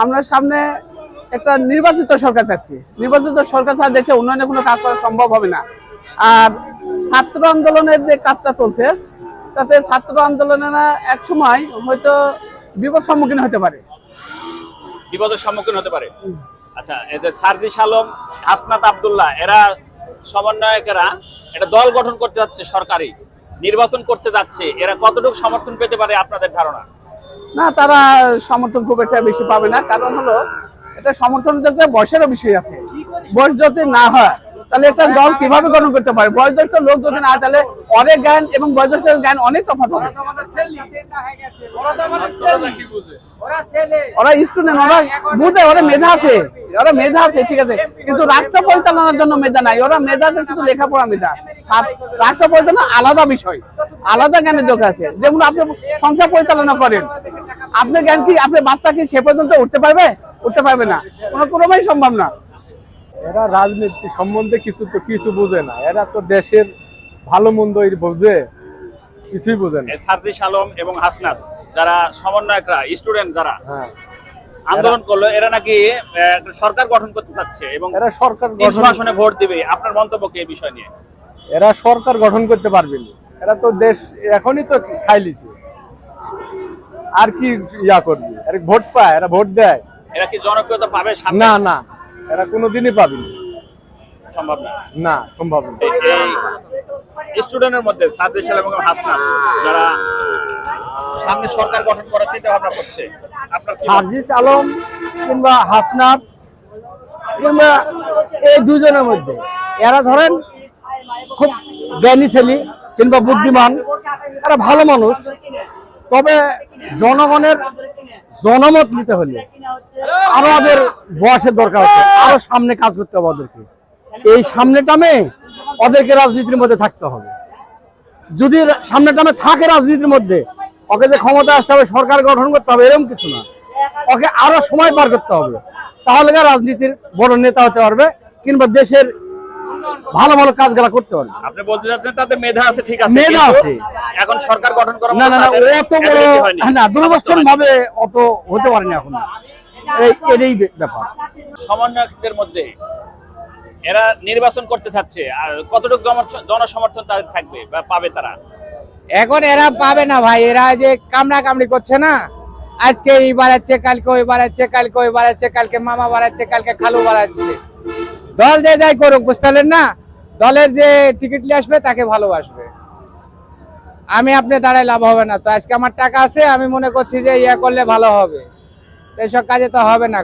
আমরা সামনে একটা নির্বাচিত সরকার চাচ্ছি। নির্বাচিত সরকার ছাড়া দেশে উন্নয়নে কোনো কাজ করা সম্ভব হবে না। আর ছাত্র আন্দোলনের যে কাজটা চলছে তাতে ছাত্র আন্দোলনেরা এক সময় হয়তো বিপদ সম্মুখীন হতে পারে। বিপদের সম্মুখীন হতে পারে। আচ্ছা এদের সার্জিস আলম হাসনাত আবদুল্লাহ এরা সমন্বয়কেরা একটা দল গঠন করতে যাচ্ছে সরকারি নির্বাচন করতে যাচ্ছে এরা কতটুকু সমর্থন পেতে পারে আপনাদের ধারণা? না, তারা সমর্থন খুব একটা বেশি পাবে না। কারণ হলো, এটা সমর্থনযোগ্য বয়সেরও বিষয় আছে। বয়স যদি না হয় তাহলে একটা দল কীভাবে গঠন করতে পারে? বয়োজ্যেষ্ঠ লোক যদি না তাহলে অনেক জ্ঞান এবং বয়োজ্যেষ্ঠের জ্ঞান অনেক তফাৎ হবে। ওরা স্টুডেন্ট ওরা বুঝে? ওরা মেধা আছে। ওরা মেধা আছে ঠিক আছে। কিন্তু রাষ্ট্র পরিচালনার জন্য মেধা নাই। ওরা মেধা আছে কিন্তু লেখাপড়া মেধা। রাষ্ট্র পরিচালনা আলাদা বিষয়। আলাদা জ্ঞানের দরকার আছে। যেমন আপনি সংসার পরিচালনা করেন। আপনার জ্ঞান কি আপনার বাচ্চা কি সে পর্যন্ত উঠতে পারবে? উঠতে পারবে না। কোনো কোনোভাবেই সম্ভব না। এরা রাজনীতি সম্বন্ধে কিছু তো কিছু বোঝে না। এরা তো দেশের ভালো মন্দ বোঝে কিছুই বোঝে না। আলম এবং হাসনাত যারা সমন্বয়করা স্টুডেন্ট যারা হ্যাঁ। আন্দোলন করল এরা নাকি সরকার গঠন করতে চাচ্ছে এবং এরা সরকার তিনশো আসনে ভোট দিবে। আপনার মন্তব্য কি এই বিষয় নিয়ে? এরা সরকার গঠন করতে পারবে না। এরা তো দেশ এখনই তো খাইলিছে আর কি ইয়া করবে? এরা ভোট পায় এরা ভোট দেয়। এরা কি জনপ্রিয়তা পাবে না না। এরা কোনোদিনই পাবে না। সম্ভব না না সম্ভব না এই- স্টুডেন্টের মধ্যে আলম এবং হাসনাত যারা সামনে সরকার গঠন করার চিন্তা ভাবনা করছে আপনার? সার্জিস আলম কিংবা হাসনাত কিংবা এই দুজনের মধ্যে এরা ধরেন খুব জ্ঞানী ছেলে কিংবা বুদ্ধিমান এরা ভালো মানুষ তবে জনগণের জনমত নিতে হলে আরও আমাদের বয়সের দরকার আছে। আরও সামনে কাজ করতে হবে ওদেরকে। এই সামনে টামে ওদেরকে রাজনীতির মধ্যে থাকতে হবে। যদি সামনে টামে থাকে রাজনীতির মধ্যে, ওকে যে ক্ষমতা আসতে হবে, সরকার গঠন করতে হবে, এরকম কিছু না। ওকে আরও সময় পার করতে হবে। তাহলে রাজনীতির বড় নেতা হতে পারবে, কিংবা দেশের ভালো ভালো কাজগুলা করতে পারবে। আপনি বলতে চাচ্ছেন তাদের মেধা আছে ঠিক আছে মেধা আছে। এখন সরকার গঠন করা না না না অত বড়। না দূরদর্শন ভাবে অত হতে পারে না এখন। এই এটাই ব্যাপার। সমন্বয়কদের মধ্যে এরা নির্বাচন করতে চাচ্ছে আর কতটুকু জনসমর্থন তাদের থাকবে বা পাবে তারা? এখন এরা পাবে না ভাই এরা যে কামড়া কামড়ি করছে না। আজকে এই বাড়াচ্ছে কালকে ওই বাড়াচ্ছে কালকে ওই বাড়াচ্ছে কালকে মামা বাড়াচ্ছে কালকে খালু বাড়াচ্ছে। দল যে যাই করুক বুঝতে পারলেন না? দলের যে টিকিট নিয়ে আসবে, তাকে ভালোবাসবে। আমি আপনি দাঁড়ায় লাভ হবে না। তো আজকে আমার টাকা আছে, আমি মনে করছি যে ইয়ে করলে ভালো হবে। এইসব কাজে তো হবে না